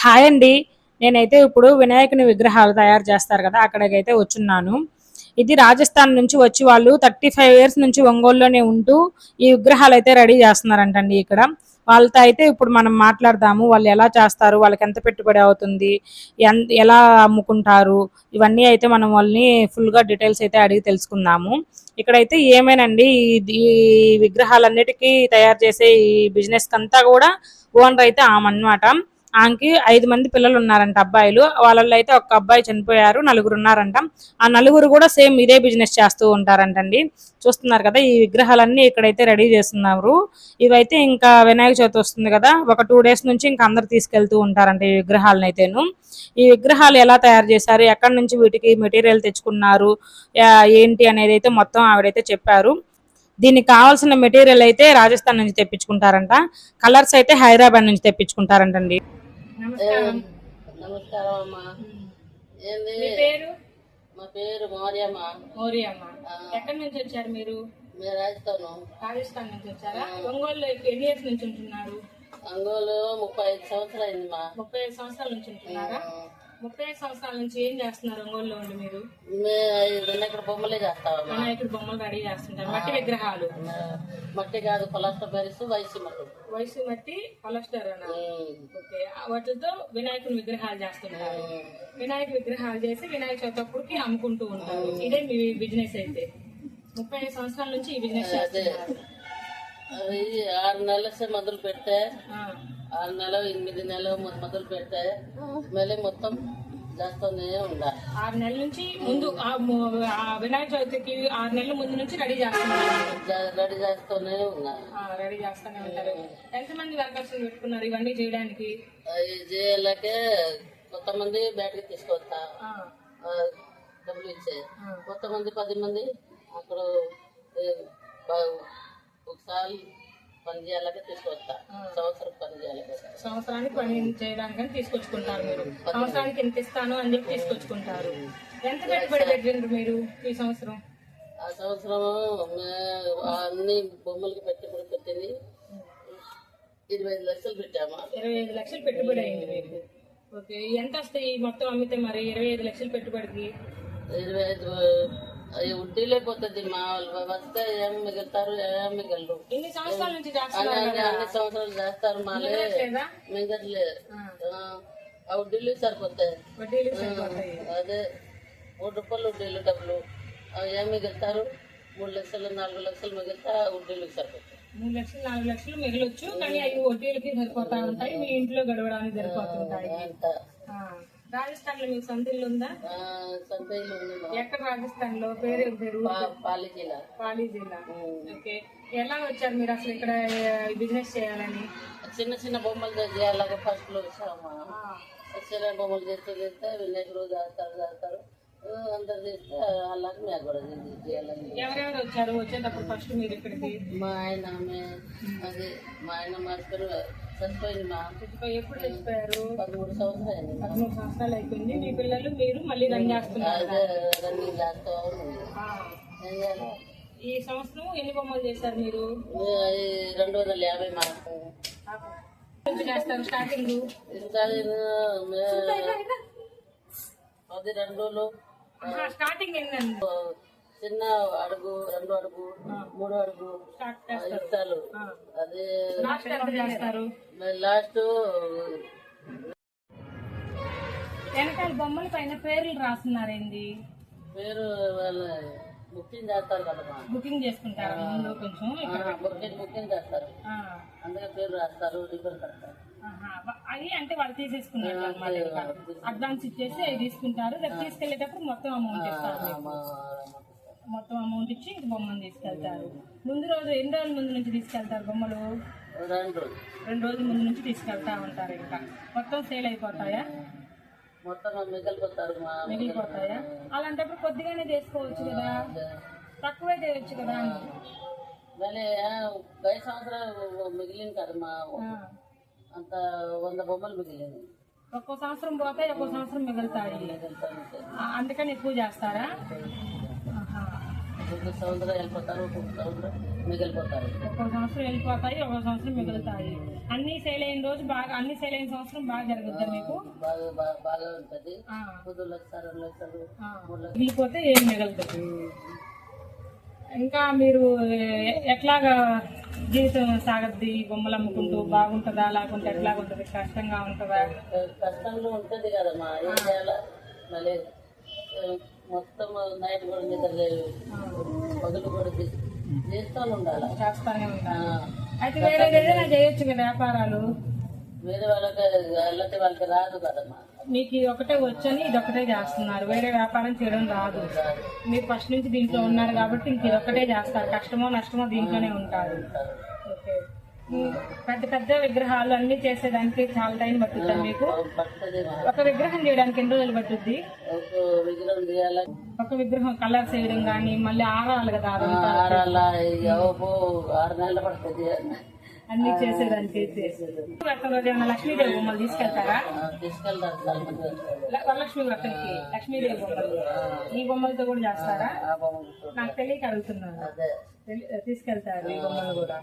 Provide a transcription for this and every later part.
Hi అండి. నేనైతే ఇప్పుడు వినాయకుని విగ్రహాలు తయారు చేస్తారు కదా అక్కడికైతే వచ్చున్నాను. ఇది రాజస్థాన్ నుంచి వచ్చి వాళ్ళు థర్టీ ఫైవ్ ఇయర్స్ నుంచి ఒంగోలులోనే ఉంటూ ఈ విగ్రహాలు అయితే రెడీ చేస్తున్నారంటండి ఇక్కడ. వాళ్ళతో అయితే ఇప్పుడు మనం మాట్లాడదాము వాళ్ళు ఎలా చేస్తారు వాళ్ళకి ఎంత పెట్టుబడి అవుతుంది ఎన్- ఎలా అమ్ముకుంటారు ఇవన్నీ అయితే మనం వాళ్ళని ఫుల్గా డీటెయిల్స్ అయితే అడిగి తెలుసుకుందాము. ఇక్కడైతే ఏమేనండి ఈ- విగ్రహాలన్నిటికీ తయారు చేసే ఈ బిజినెస్ అంతా కూడా ఓనర్ అయితే ఆమె అన్నమాట ఆమెకి ఐదు మంది పిల్లలు ఉన్నారంట అబ్బాయిలు. వాళ్ళల్లో అయితే ఒక అబ్బాయి చనిపోయారు నలుగురు ఉన్నారంట. ఆ నలుగురు కూడా సేమ్ ఇదే బిజినెస్ చేస్తూ ఉంటారంటండి. చూస్తున్నారు కదా ఈ విగ్రహాలన్నీ ఇక్కడైతే రెడీ చేస్తున్నారు. ఇవైతే ఇంకా వినాయక చవితి వస్తుంది కదా ఒక టూ డేస్ నుంచి ఇంకా అందరు తీసుకెళ్తూ ఉంటారంట ఈ విగ్రహాలను అయితేను ఈ విగ్రహాలు ఎలా తయారు చేశారు ఎక్కడి నుంచి వీటికి మెటీరియల్ తెచ్చుకున్నారు ఏంటి అనేది అయితే మొత్తం ఆవిడైతే చెప్పారు. దీనికి కావాల్సిన మెటీరియల్ అయితే రాజస్థాన్ నుంచి తెప్పించుకుంటారంట. కలర్స్ అయితే హైదరాబాద్ నుంచి తెప్పించుకుంటారంటండి. నమస్కారం. నమస్కారం అమ్మా ఏంది మీ పేరు? మా పేరు మౌర్యమ్మ. మౌరియమ్మ. ఎక్కడి నుంచి వచ్చారు మీరు? మేము రాజస్థాను. రాజస్థాన్ నుంచి వచ్చారా? ఒంగోలు ఎన్ని ఇయర్స్ నుంచి ఉంటున్నారు? అంగోలు ముప్పై ఐదు సంవత్సరాలు అయింది మా. ముప్పై ఐదు సంవత్సరాల నుంచి ఉంటున్నారా? ముప్పై ఐదు సంవత్సరాల నుంచి ఏం చేస్తున్నారు ఒంగోలులో ఉండి మీరు? ఇక్కడ బొమ్మలే చేస్తామమ్మా వినాయకుడి బొమ్మలు రెడీ చేస్తుంటారు. మట్టి విగ్రహాలు. మట్టి కాదు కొలస్టర్ బెరిస్ వయసు మట్టి. వయసు మట్టి కొలస్టర్ అన్నారు ఓకే. వాటితో వినాయకుని విగ్రహాలు చేస్తుంటారు. వినాయక విగ్రహాలు చేసి వినాయక చవితి అప్పుడుకి అమ్ముకుంటూ ఉంటారు. ఇదే మీ బిజినెస్ అయితే. ముప్పై ఐదు సంవత్సరాల నుంచి ఈ బిజినెస్ చేస్తున్నారు. ఆరు నెలలు మొదలు పెడితే ఆరు నెలలు ఎనిమిది నెలలు మొదలు పెడితే మళ్ళీ మొత్తం చేస్తూనే ఉండాలి ఆరు నెలల నుంచి ముందు వినాయక చవితికి ఆరు నెలల ముందు నుంచి రెడీ చేస్తున్నారు? రెడీ చేస్తూనే ఆ, రెడీ చేస్తూనే ఉంటారు. ఎంతమంది వర్కర్స్ పెట్టుకున్నారు ఇవన్నీ చేయడానికి? చేయాలకే కొంతమంది బయటకు తీసుకొస్తా. డబ్బులు ఇచ్చే. కొంతమంది పది మంది అక్కడ ఒకసారి పని చేయాలకే తీసుకొస్తా. సంవత్సరం పని చేయాలకే సంవత్సరానికి పని చేయడానికి తీసుకొచ్చుకుంటారు మీరు. సంవత్సరానికి ఎంత ఇస్తాను అని చెప్పి తీసుకొచ్చుకుంటారు. ఎంత పెట్టుబడి పెట్టిండ్రు మీరు ఈ సంవత్సరం? ఆ సంవత్సరం అన్ని బొమ్మలకి పెట్టుబడి పెట్టింది. ఇరవై ఐదు లక్షలు పెట్టామా? ఇరవై ఐదు లక్షలు పెట్టుబడి అయింది మీకు. ఓకే ఎంత వస్తాయి మొత్తం అమ్మితే మరి? ఇరవై ఐదు లక్షలు పెట్టుబడికి? ఇరవై ఐదు వడ్డీలే పోతుంది మా వాళ్ళు వస్తే ఏం మిగులుతారు ఏం మిగలరు. ఇన్ని సంవత్సరాల నుంచి అని చేస్తున్నారు అన్ని సంవత్సరాలు చేస్తారు మాలే. లేదా మిగలలే ఆ, వడ్డీలు సరిపోతాయి. వడ్డీలు అదే. మూడు రూపాయలు వడ్డీలు డబ్బులు. అవి ఏం మిగులుతారు? మూడు లక్షలు నాలుగు లక్షలు మిగిలితే ఆ వడ్డీలకు సరిపోతాయి. మూడు లక్షలు నాలుగు లక్షలు మిగలొచ్చు కానీ అవి వడ్డీలకి సరిపోతా ఉంటాయి మీ ఇంట్లో గడవడానికి సరిపోతుంటాయి. రాజస్థాన్లో మీకు సొంత ఇల్లు ఉందా సంతైలు ఉంది మా ఎక్కడ రాజస్థాన్లో పేరు? పేరు పాలి జిల్లా. పాలీ జిల్లా. ఓకే. ఎలా వచ్చారు మీరు అసలు ఇక్కడ బిజినెస్ చేయాలని? చిన్న చిన్న బొమ్మలు చేయాలి ఫస్ట్లో వచ్చామా చిన్న బొమ్మలు చేస్తే చేస్తే వినాయకుడు చేస్తారు చేస్తారు. ఆ, అందరు చేస్తే అలాగే మేము కూడా చేయాలని. ఎవరెవరు వచ్చారు? వచ్చేటప్పుడు ఫస్ట్ మీరు ఇక్కడికి? మా ఆయన అది మా ఆయన మా హస్బెండ్ చనిపోయింది మా ఎప్పుడు చచ్చిపోయారు పదమూడు సంవత్సరాలు. పదమూడు సంవత్సరాలు అయిపోయింది. మీ పిల్లలు మీరు మళ్ళీ రన్ చేస్తున్నారు. రన్నింగ్ చేస్తూ ఈ సంవత్సరం ఎన్ని బొమ్మలు చేశారు మీరు? రెండు వందల యాభై మాకు నుంచి చేస్తారు స్టార్టింగ్. ఇంకా నేను రెండు రోజులు. స్టార్టింగ్ ఏంటండి చిన్న అడుగు రెండు అడుగు మూడు అడుగు ఇస్తారు అది లాస్ట్ వెనకాల బొమ్మల పైన పేర్లు రాస్తున్నారేంది? పేరు వాళ్ళ బుకింగ్ చేస్తారు కదమ్మా బుకింగ్ చేసుకుంటారా? ముందు కొంచెం బుకింగ్ బుకింగ్ చేస్తారు. అందుకే పేరు రాస్తారు రిబ్బన్ కడతారు ఆహా. వా- అది అంటే వాళ్ళు తీసేసుకున్నారు. అడ్వాన్స్ ఇచ్చేసి అవి తీసుకుంటారు. రేపు తీసుకెళ్ళేటప్పుడు మొత్తం అమౌంట్ ఇస్తారు మొత్తం అమౌంట్ ఇచ్చి ఇంక బొమ్మను తీసుకెళ్తారు. ముందు రోజు ఎన్ని రోజుల ముందు నుంచి తీసుకెళ్తారు బొమ్మలు? రెండు రోజులు. ముందు నుంచి తీసుకెళ్తా ఉంటారు ఇంకా. మొత్తం సేల్ అయిపోతాయా? మొత్తం మిగిలిపోతారు మిగిలిపోతాయా? అలాంటప్పుడు కొద్దిగానే తీసుకోవచ్చు కదా? తక్కువే తేవచ్చు కదా? మళ్ళీ పై సంవత్సరం మిగిలింది కదా మా. అంత వంద బొమ్మలు మిగిలింది. ఒక్కో సంవత్సరం పోతాయి ఒక్కో సంవత్సరం మిగులుతాయి. అందుకని ఎక్కువ చేస్తారా. ఒక సంవత్సరం వెళ్ళిపోతారు ఒక్కొక్క సంవత్సరం మిగిలిపోతారు. ఒక్కో సంవత్సరం వెళ్ళిపోతాయి ఒక్కో సంవత్సరం మిగులుతాయి. అన్ని సేల్ అయిన రోజు బాగా అన్ని సేల్ అయిన సంవత్సరం బాగా జరుగుద్దా మీకు. బాగా బాగా బాగా ఉంటుంది. లక్షలు రెండు లక్షలు ఆ. మూడు లక్షలు. మిగిలిపోతే ఏం మిగలదు. ఇంకా మీరు ఎ- ఎట్లాగా జీవితం సాగద్ది? బొమ్మలు అమ్ముకుంటూ బాగుంటుందా? లేకుంటే ఎట్లాగా ఉంటుంది? కష్టంగా ఉంటుందా? కష్టంలో ఉంటుంది కదమ్మా ఏం చేయాలా మళ్ళీ ఆ, మొత్తం నైట్ కూడా నిద్ర లేదు. పగలు కూడా చేసి- చేస్తూనే ఉండాలి. చేస్తానే అయితే వేరే ఏదైనా చేయొచ్చు కదా వ్యాపారాలు? వేరే వాళ్ళకి వెళ్ళతే వాళ్ళకి రాదు కదమ్మా మీకు ఇది ఒకటే వచ్చని ఇది ఒకటే చేస్తున్నారు. వేరే వ్యాపారం చేయడం రాదు. మీరు ఫస్ట్ నుంచి దీంట్లో ఉన్నారు కాబట్టి ఇంక ఇది ఒకటే చేస్తారు. కష్టమో నష్టమో దీంట్లోనే ఉంటారు. పెద్ద పెద్ద విగ్రహాలు అన్ని చేసేదానికి చాలా టైం పట్టుద్దా మీకు. పడుతుంది మా ఒక విగ్రహం చేయడానికి ఎన్ని రోజులు పట్టుద్ది? ఒక విగ్రహం కలర్స్ వేయడం కానీ మళ్ళీ ఆరాలి కదా ఆరు నెలలు పడుతుంది. అన్ని చేసేదానికి ఏమైనా లక్ష్మీదేవి బొమ్మలు తీసుకెళ్తారా? వరలక్ష్మి వ్రతంకి లక్ష్మీదేవి బొమ్మలు. ఈ బొమ్మలతో కూడా చేస్తారా? నాకు తెలియక అడుగుతున్నాను. తీసుకెళ్తారు ఈ బొమ్మలు కూడా.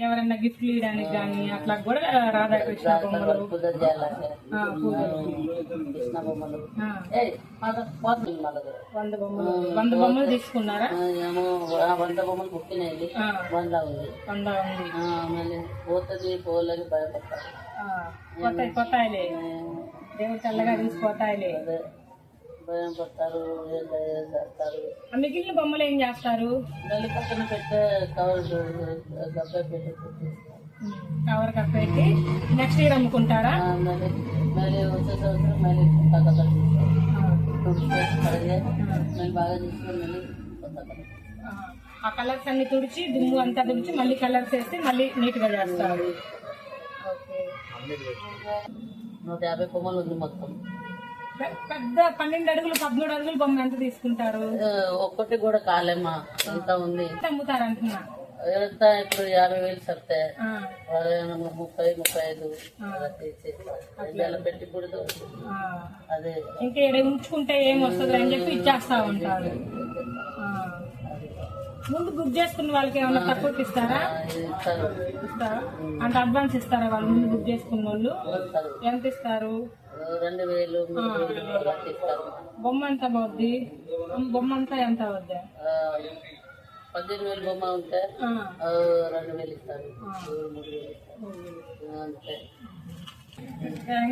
ఎవరైనా గిఫ్ట్లు ఇవ్వడానికి కానీ అట్లా కూడా రాధాకృష్ణ బొమ్మలు. వంద బొమ్మలు. వంద బొమ్మలు తీసుకున్నారా? వంద బొమ్మలు బుక్కినాయి ఆ, వంద ఉంది. వంద ఉంది. మళ్ళీ పోతుంది పోలేని భయపడతారు పోతాయిలే. దేవుడు చల్లగా అదే. భయం పడతారు చేస్తారు మిగిలిన బొమ్మలు ఏం చేస్తారు? మళ్ళీ పక్కన పెట్టే కవర్ డబ్బా పెట్టి కవర్ కప్పెట్టి నెక్స్ట్ ఇయర్ అమ్ముకుంటారా? మళ్ళీ మళ్ళీ వచ్చే సంవత్సరం మళ్ళీ కడిగే మళ్ళీ బాగా తీసుకొని మళ్ళీ కొత్త. ఆ. కలర్స్ అన్ని తుడిచి దుమ్ము అంతా తుడిచి మళ్ళీ కలర్స్ వేస్తే మళ్ళీ నీట్గా చేస్తారు. నూట యాభై కొమ్మలు ఉంది మొత్తం. పెద్ద పన్నెండు అడుగులు పదమూడు అడుగులు బొమ్మ ఎంత తీసుకుంటారు? ఒక్కటి కూడా కాలేమ్మా ఎంత ఉంది. అమ్ముతారు అంటున్నా? ఎంత ఇప్పుడు యాభై వేలు సరితే ముప్పై ముప్పై ఐదు. అదే. ఇంకా ఇక్కడ ఉంచుకుంటే ఏం వస్తుంది అని చెప్పి ఇచ్చేస్తా ఉంటారు. ముందు బుక్ చేసుకున్న వాళ్ళకి ఏమైనా తక్కువకి ఇస్తారా? ఇస్తారు. అంటే అడ్వాన్స్ ఇస్తారా వాళ్ళు ముందు బుక్ చేసుకున్న వాళ్ళు ఎంత ఇస్తారు? రెండు వేలు బొమ్మ ఎంత అవుద్ది? బొమ్మ అంతా ఎంత అవుద్ది? పద్దెనిమిది వేలు బొమ్మ ఉంటే రెండు వేలు ఇస్తారు మూడు వేలు అంతే.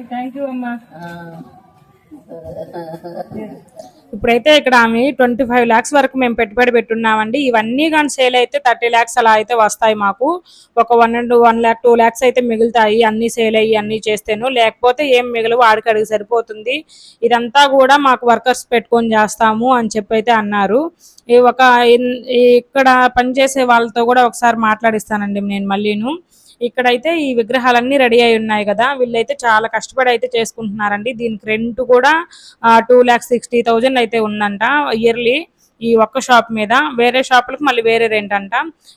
థ్యాంక్- యూ అమ్మా. ఇప్పుడైతే ఇక్కడ ఆమె ట్వంటీ ఫైవ్ ల్యాక్స్ వరకు మేము పెట్టుబడి పెట్టున్నామండి. ఇవన్నీ కానీ సేల్ అయితే థర్టీ ల్యాక్స్ అలా అయితే వస్తాయి మాకు. ఒక one and one lakh two lakhs అయితే మిగులుతాయి. అన్ని సేల్ అయ్యి అన్ని చేస్తేను. లేకపోతే ఏం మిగలవు అడిగి సరిపోతుంది. ఇదంతా కూడా మాకు వర్కర్స్ పెట్టుకొని చేస్తాము అని చెప్పి అయితే అన్నారు. ఈ ఒక ఇక్కడ పనిచేసే వాళ్ళతో కూడా ఒకసారి మాట్లాడిస్తానండి నేను మళ్ళీను. ఇక్కడైతే ఈ విగ్రహాలన్నీ రెడీ అయి ఉన్నాయి కదా. వీళ్ళైతే చాలా కష్టపడి అయితే చేసుకుంటున్నారండి. దీనికి రెంట్ కూడా టూ ల్యాక్ సిక్స్టీ థౌజండ్ అయితే ఉందంట ఇయర్లీ ఈ ఒక్క షాప్ మీద వేరే షాపులకు మళ్ళీ వేరే రెంట్ అంట.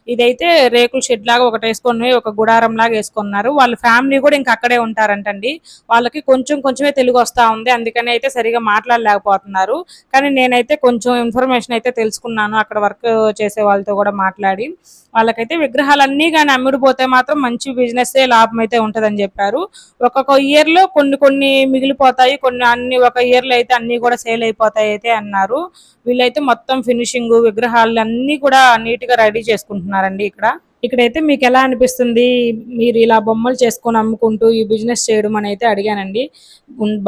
ఇదైతే రేకుల షెడ్ లాగా ఒకటి వేసుకొని ఒక గుడారం లాగా వేసుకున్నారు. వాళ్ళ ఫ్యామిలీ కూడా ఇంకా అక్కడే ఉంటారంటండి. వాళ్ళకి కొంచెం కొంచెమే తెలుగు వస్తా ఉంది. అందుకని అయితే సరిగా మాట్లాడలేకపోతున్నారు. కానీ నేనైతే కొంచెం ఇన్ఫర్మేషన్ అయితే తెలుసుకున్నాను. అక్కడ వర్క్ చేసే వాళ్ళతో కూడా మాట్లాడి. వాళ్ళకైతే విగ్రహాలన్నీ కానీ అమ్ముడిపోతే మాత్రం మంచి బిజినెస్ లాభం అయితే ఉంటుందని చెప్పారు. ఒక్కొక్క ఇయర్లో కొన్ని కొన్ని మిగిలిపోతాయి. కొన్ని అన్ని ఒక ఇయర్లో అయితే అన్ని కూడా సేల్ అయిపోతాయి అయితే అన్నారు. వీళ్ళైతే మొత్తం మొత్తం ఫినిషింగ్ విగ్రహాలు అన్ని కూడా నీట్గా రెడీ చేసుకుంటున్నారండి ఇక్కడ. ఇక్కడైతే మీకు ఎలా అనిపిస్తుంది? మీరు ఇలా బొమ్మలు చేసుకొని అమ్ముకుంటూ ఈ బిజినెస్ చేయడం అని అయితే అడిగానండి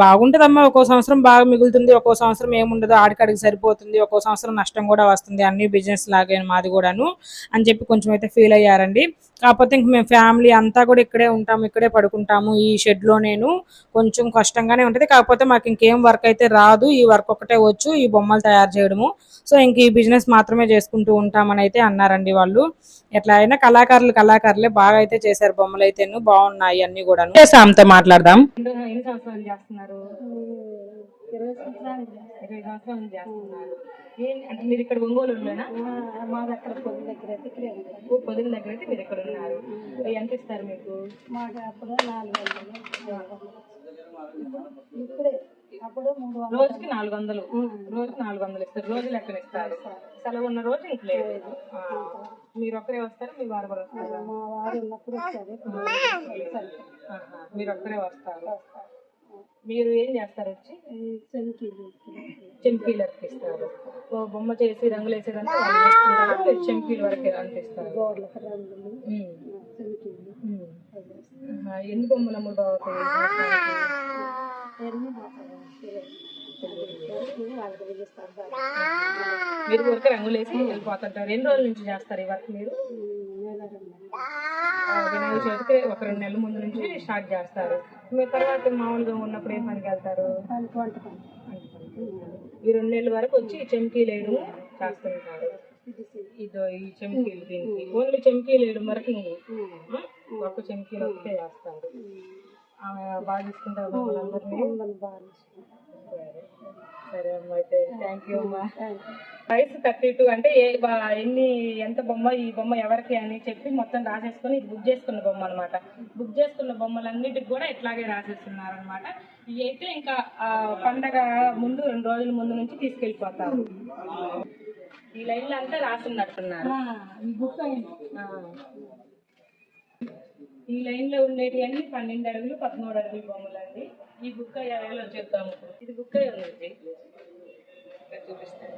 బాగుంటుందమ్మా ఒక్కో సంవత్సరం బాగా మిగులుతుంది ఒక్కో సంవత్సరం ఏముండదు ఆడికాడికి సరిపోతుంది ఒక్కో సంవత్సరం నష్టం కూడా వస్తుంది అన్ని బిజినెస్ లాగే మాది కూడాను అని చెప్పి కొంచెం అయితే ఫీల్ అయ్యారండి. కాకపోతే ఇంక మేము ఫ్యామిలీ అంతా కూడా ఇక్కడే ఉంటాము ఇక్కడే పడుకుంటాము. ఈ షెడ్లో నేను కొంచెం కష్టంగానే ఉంటది. కాకపోతే మాకు ఇంకేం వర్క్ అయితే రాదు. ఈ వర్క్ ఒకటే వచ్చు ఈ బొమ్మలు తయారు చేయడము. సో ఇంక ఈ బిజినెస్ మాత్రమే చేసుకుంటూ ఉంటామని అయితే అన్నారండి వాళ్ళు. ఎట్లా అయినా కళాకారులు కళాకారులే బాగా అయితే చేశారు బొమ్మలు అయితే బాగున్నాయి అన్ని కూడా సామ్తో మాట్లాడదాం. ఎన్ని సంవత్సరాలు చేస్తున్నారు? ఇరవై సంవత్సరాలు ఇరవై సంవత్సరాలు చేస్తున్నారు. ఏం అంటే మీరు ఇక్కడ మాది అక్కడ దగ్గర అయితే ఇక్కడే ఓ పొదిన దగ్గర అయితే మీరు ఇక్కడ ఉన్నారు. ఎంత ఇస్తారు మీకు? మాకు అప్పుడు నాలుగు వందలు. ఇప్పుడే అప్పుడు మూడు వందలు. రోజుకి నాలుగు వందలు. రోజుకి నాలుగు వందలు ఇస్తారు. రోజు లెక్కన ఇస్తారు. సెలవు ఉన్న రోజు ఇంక లేదు. మీరు ఒక్కరే వస్తారా? మీ వారు కూడా వస్తారా? మా వారు ఉన్నప్పుడు వస్తారు. మీరు ఒక్కరే వస్తారు. మీరు ఏం చేస్తారు వచ్చి? చెంపీలు అర్పిస్తారు. బొమ్మ చేసి రంగులు వేసేదంటే వాళ్ళు చేసుకుంటారు వరకు అనిపిస్తారు. ఎన్ని బొమ్మలు అమ్ముడు బాగుతాయి మీరు ఊరికే రంగులు వేసి వెళ్ళిపోతుంటారు. ఎన్ని రోజుల నుంచి చేస్తారు ఈ వర్క్ మీరు? వినాయక చవితికి ఒక రెండు నెలల ముందు నుంచి స్టార్ట్ చేస్తారు. మీ తర్వాత మామూలుగా ఉన్నప్పుడు ఏ పనికి వెళ్తారు? ఈ రెండు నెలల వరకు వచ్చి ఈ చెంకీలు వేయడం చేస్తుంటారు. ఇదో ఈ చెంకీలు దీనికి. ఓన్లీ చెంకీలు వేయడం వరకు ఒక ఆ? చెంకీలు ఒకటే చేస్తారు. ఆమె బాగా బాగా సరే. సరే అమ్మా అయితే థ్యాంక్ యూ అమ్మా. ప్రైస్ థర్టీ టూ అంటే ఏ ఎన్ని ఎంత బొమ్మ ఈ బొమ్మ ఎవరికి అని చెప్పి మొత్తం రాసేసుకొని ఇది బుక్ చేసుకున్న బొమ్మ అనమాట బుక్ చేసుకున్న బొమ్మలన్నిటికి కూడా ఇట్లాగే రాసేస్తున్నారు అనమాట ఇవి అయితే ఇంకా పండగ ముందు రెండు రోజుల ముందు నుంచి తీసుకెళ్ళిపోతారు. ఈ లైన్లో అంతా రాసున్నట్టున్నారు ఈ బుక్ అయింది ఆ. ఈ లైన్లో ఉండేటి అన్ని పన్నెండు అడుగులు పదమూడు అడుగులు బొమ్మలు అండి ఈ బుక్ అయ్యాలో చెప్తాము? ఇది బుక్ అయ్యి ఉంది. చూపిస్తాను.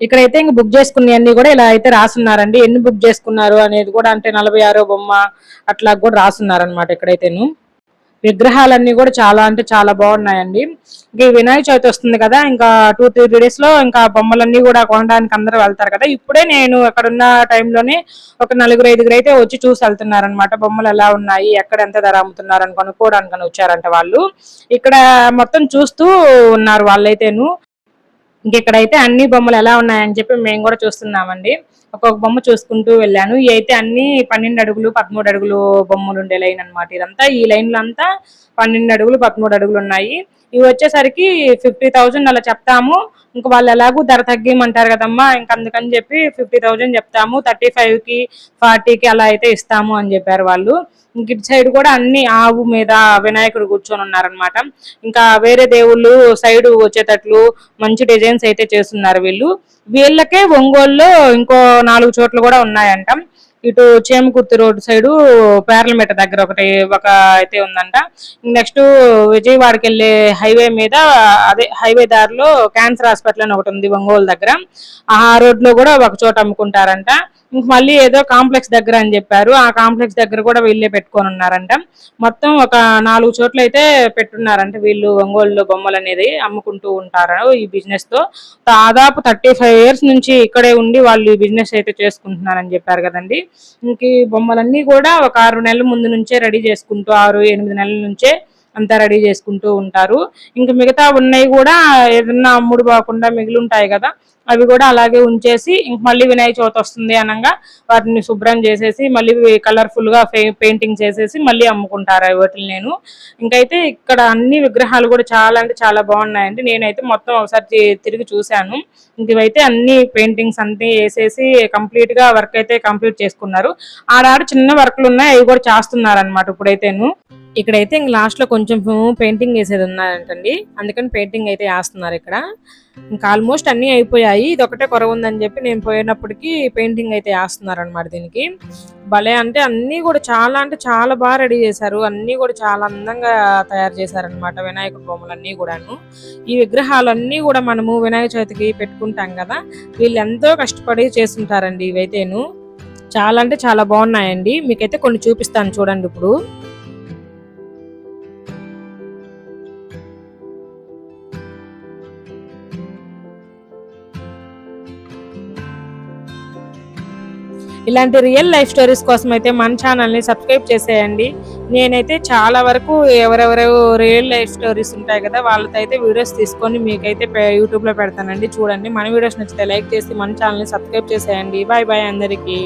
ఇక్కడైతే ఇంక బుక్ చేసుకున్న అన్ని కూడా ఇలా అయితే రాసున్నారండి. ఎన్ని బుక్ చేసుకున్నారు అనేది కూడా అంటే నలభై ఆరో బొమ్మ అట్లా కూడా రాసున్నారు అనమాట ఇక్కడైతేను. విగ్రహాలన్నీ కూడా చాలా అంటే చాలా బాగున్నాయండి. ఇంకా వినాయక చవితి వస్తుంది కదా ఇంకా టూ త్రీ డేస్లో ఇంకా బొమ్మలన్నీ కూడా కొనడానికి అందరూ వెళ్తారు కదా. ఇప్పుడే నేను అక్కడ ఉన్న టైంలోనే ఒక నలుగురు ఐదుగురు అయితే వచ్చి చూసి వెళ్తున్నారు అనమాట బొమ్మలు ఎలా ఉన్నాయి ఎక్కడ ఎంత ధర అమ్ముతున్నారు అని కొనుక్కోవడానికి వచ్చారంట వాళ్ళు. ఇక్కడ మొత్తం చూస్తూ ఉన్నారు వాళ్ళైతేను. ఇంకెక్కడైతే అన్ని బొమ్మలు ఎలా ఉన్నాయని చెప్పి మేము కూడా చూస్తున్నామండి. ఒక్కొక్క బొమ్మ చూసుకుంటూ వెళ్ళాను. ఇవి అయితే అన్ని పన్నెండు అడుగులు పదమూడు అడుగులు బొమ్మలు ఉండే లైన్ అన్నమాట ఇదంతా. ఈ లైన్లు అంతా పన్నెండు అడుగులు పదమూడు అడుగులు ఉన్నాయి. ఇవి వచ్చేసరికి ఫిఫ్టీ అలా చెప్తాము. ఇంకా వాళ్ళు ఎలాగూ ధర తగ్గిమంటారు కదమ్మా ఇంకా అందుకని చెప్పి ఫిఫ్టీ థౌజండ్ చెప్తాము థర్టీ ఫైవ్కి ఫార్టీకి అలా అయితే ఇస్తాము అని చెప్పారు వాళ్ళు. ఇంక ఇటు సైడ్ కూడా అన్ని ఆవు మీద వినాయకుడు కూర్చొని ఉన్నారనమాట ఇంకా వేరే దేవుళ్ళు సైడ్ వచ్చేటట్లు మంచి డిజైన్స్ అయితే చేస్తున్నారు వీళ్ళు. వీళ్ళకే ఒంగోలులో ఇంకో నాలుగు చోట్ల కూడా ఉన్నాయంట. ఇటు చేమకుర్తి రోడ్ సైడు పేర్లమేట దగ్గర ఒకటి ఒక అయితే ఉందంట. నెక్స్ట్ విజయవాడకి వెళ్ళే హైవే మీద అదే హైవే దారిలో క్యాన్సర్ హాస్పిటల్ అని ఒకటి ఉంది ఒంగోలు దగ్గర. ఆ రోడ్లో కూడా ఒక చోట అమ్ముకుంటారంట. ఇంక మళ్ళీ ఏదో కాంప్లెక్స్ దగ్గర అని చెప్పారు. ఆ కాంప్లెక్స్ దగ్గర కూడా వీళ్ళే పెట్టుకొని ఉన్నారంట. మొత్తం ఒక నాలుగు చోట్ల అయితే పెట్టున్నారంట వీళ్ళు ఒంగోలులో బొమ్మలు అనేది అమ్ముకుంటూ ఉంటారు ఈ బిజినెస్తో. దాదాపు థర్టీ ఫైవ్ ఇయర్స్ నుంచి ఇక్కడే ఉండి వాళ్ళు ఈ బిజినెస్ అయితే చేసుకుంటున్నారని చెప్పారు కదండి. ఇంక ఈ బొమ్మలన్నీ కూడా ఒక ఆరు నెలల ముందు నుంచే రెడీ చేసుకుంటూ ఆరు ఎనిమిది నెలల నుంచే అంతా రెడీ చేసుకుంటూ ఉంటారు. ఇంకా మిగతా ఉన్నాయి కూడా ఏదన్నా అమ్ముడు పోకుండా మిగిలి ఉంటాయి కదా అవి కూడా అలాగే ఉంచేసి ఇంక మళ్ళీ వినాయక చవితి వస్తుంది అనగా వాటిని శుభ్రం చేసేసి మళ్ళీ కలర్ఫుల్గా పెయింటింగ్ చేసేసి మళ్ళీ అమ్ముకుంటారు వాటిని నేను. ఇంకైతే ఇక్కడ అన్ని విగ్రహాలు కూడా చాలా అంటే చాలా బాగున్నాయండి. నేనైతే మొత్తం ఒకసారి తిరిగి చూశాను. ఇవైతే అన్ని పెయింటింగ్స్ అన్ని వేసేసి కంప్లీట్గా వర్క్ అయితే కంప్లీట్ చేసుకున్నారు. ఆడ చిన్న వర్క్లు ఉన్నాయి అవి కూడా చేస్తున్నారు అనమాట ఇప్పుడైతేను. ఇక్కడైతే ఇంక లాస్ట్లో కొంచెం పెయింటింగ్ వేసేది ఉన్నారంటండి. అందుకని పెయింటింగ్ అయితే వేస్తున్నారు ఇక్కడ. ఇంకా ఆల్మోస్ట్ అన్ని అయిపోయాయి. ఇది ఒకటే కొరవ ఉందని చెప్పి నేను పోయినప్పటికీ పెయింటింగ్ అయితే వేస్తున్నారు అనమాట దీనికి. భలే అంటే అన్ని కూడా చాలా అంటే చాలా బాగా రెడీ చేశారు. అన్ని కూడా చాలా అందంగా తయారు చేశారనమాట వినాయకుడి బొమ్మలు అన్ని కూడాను. ఈ విగ్రహాలన్నీ కూడా మనము వినాయక చవితికి పెట్టుకుంటాం కదా. వీళ్ళు ఎంతో కష్టపడి చేస్తుంటారండి ఇవైతేను. చాలా అంటే చాలా బాగున్నాయండి. మీకైతే కొన్ని చూపిస్తాను చూడండి ఇప్పుడు. ఇలాంటి రియల్ లైఫ్ స్టోరీస్ కోసం అయితే మన ఛానల్ని సబ్స్క్రైబ్ చేసేయండి. నేనైతే చాలా వరకు ఎవరెవరు రియల్ లైఫ్ స్టోరీస్ ఉంటాయి కదా వాళ్ళతో అయితే వీడియోస్ తీసుకొని మీకైతే యూట్యూబ్లో పెడతానండి. చూడండి మన వీడియోస్ నచ్చితే లైక్ చేసి మన ఛానల్ని సబ్స్క్రైబ్ చేసేయండి. బాయ్ బాయ్ అందరికీ.